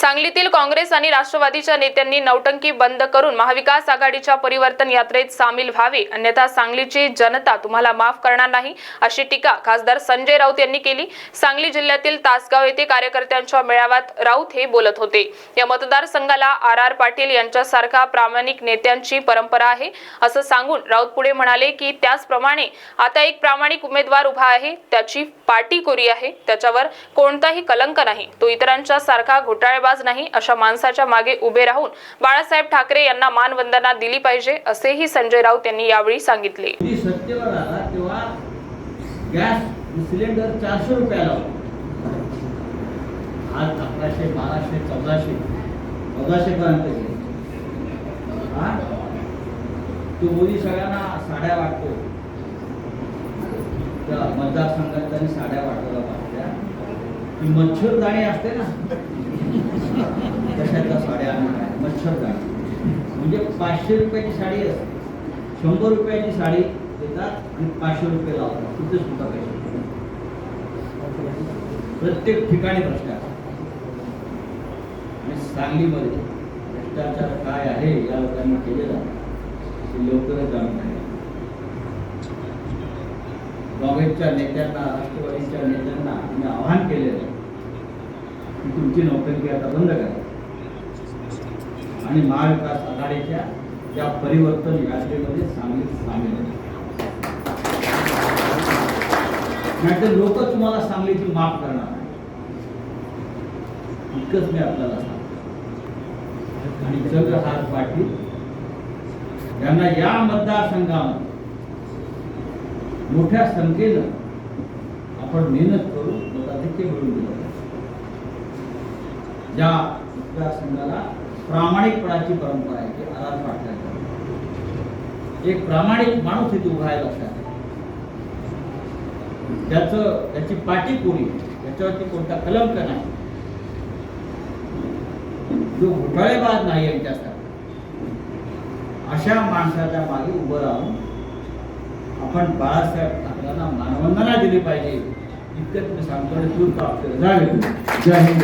सांगलीतील काँग्रेस आणि राष्ट्रवादीच्या नेत्यांनी नौटंकी बंद करून महाविकास आघाडीच्या परिवर्तन यात्रेत सामील व्हावे. अन्यथा सांगलीची जनता तुम्हाला माफ करणार नाही अशी टीका खासदार संजय राऊत यांनी केली. सांगली जिल्ह्यातील तासगाव येथे कार्यकर्त्यांच्या मेळाव्यात राऊत हे बोलत होते. या मतदारसंघाला आर आर पाटील यांच्यासारखा प्रामाणिक नेत्यांची परंपरा आहे. असं सांगून राऊत पुढे म्हणाले की त्याचप्रमाणे आता एक प्रामाणिक उमेदवार उभा आहे त्याची पाटी कोरी आहे त्याच्यावर कोणताही कलंक नाही. तो इतरांच्या सारखा घोटाळेबाज नाही अशा माणसाच्या मागे उभे राहून बाळासाहेब ठाकरे यांना मानवंदना दिली पाहिजे असेही संजय राऊत यांनी यावेळी सांगितले. गॅस सिलेंडर चारशे रुपयाला आज अकराशे बाराशे चौदाशे चौदाशे पर्यंत गेले. तो मोदी सगळ्यांना साड्या वाटतो. त्या मतदारसंघात त्यांनी साड्या वाटायला पाहिजे ती मच्छरदाणी असते ना तशातल्या साड्या आणल्या आहेत. म्हणजे पाचशे रुपयाची साडी असते. शंभर रुपयाची साडी देतात आणि पाचशे रुपये लावतात. कुठे सुद्धा पैसे. प्रत्येक ठिकाणी भ्रष्टाचार आणि सांगलीमध्ये भ्रष्टाचार काय आहे या लोकांनी केलेला ते लवकरच जाणून घ्या. काँग्रेसच्या नेत्यांना राष्ट्रवादीच्या नेत्यांना आम्ही आव्हान की तुमची नोकरी आता बंद करा. आणि महाविकास आघाडीच्या या परिवर्तन यात्रेमध्ये सांगलीत सामील नाहीतर लोक तुम्हाला सांगलीची माफ करणार इतकंच मी आपल्याला सांगतो. आणि चंद्रहार पाटील यांना या मतदारसंघामध्ये मोठ्या संख्येनं आपण मेहनत करू मताधिक्य मिळून दिलं. ज्या मतदारसंघाला प्रामाणिकपणाची परंपरा आहे की आधार आर एक प्रामाणिक माणूस इथे उभा आहे लक्षात त्याचं त्याची पाठी कोणी त्याच्यावरती कोणता कलंक नाही. जो घोटाळेबाज नाही यांच्यासाठी अशा माणसाच्या मागे उभं राहून आपण बाळासाहेब ठाकरेंना मानवंदना दिली पाहिजे. इतकंच मी सांगतो आणि तूर प्राप्त झाले जय हिंद.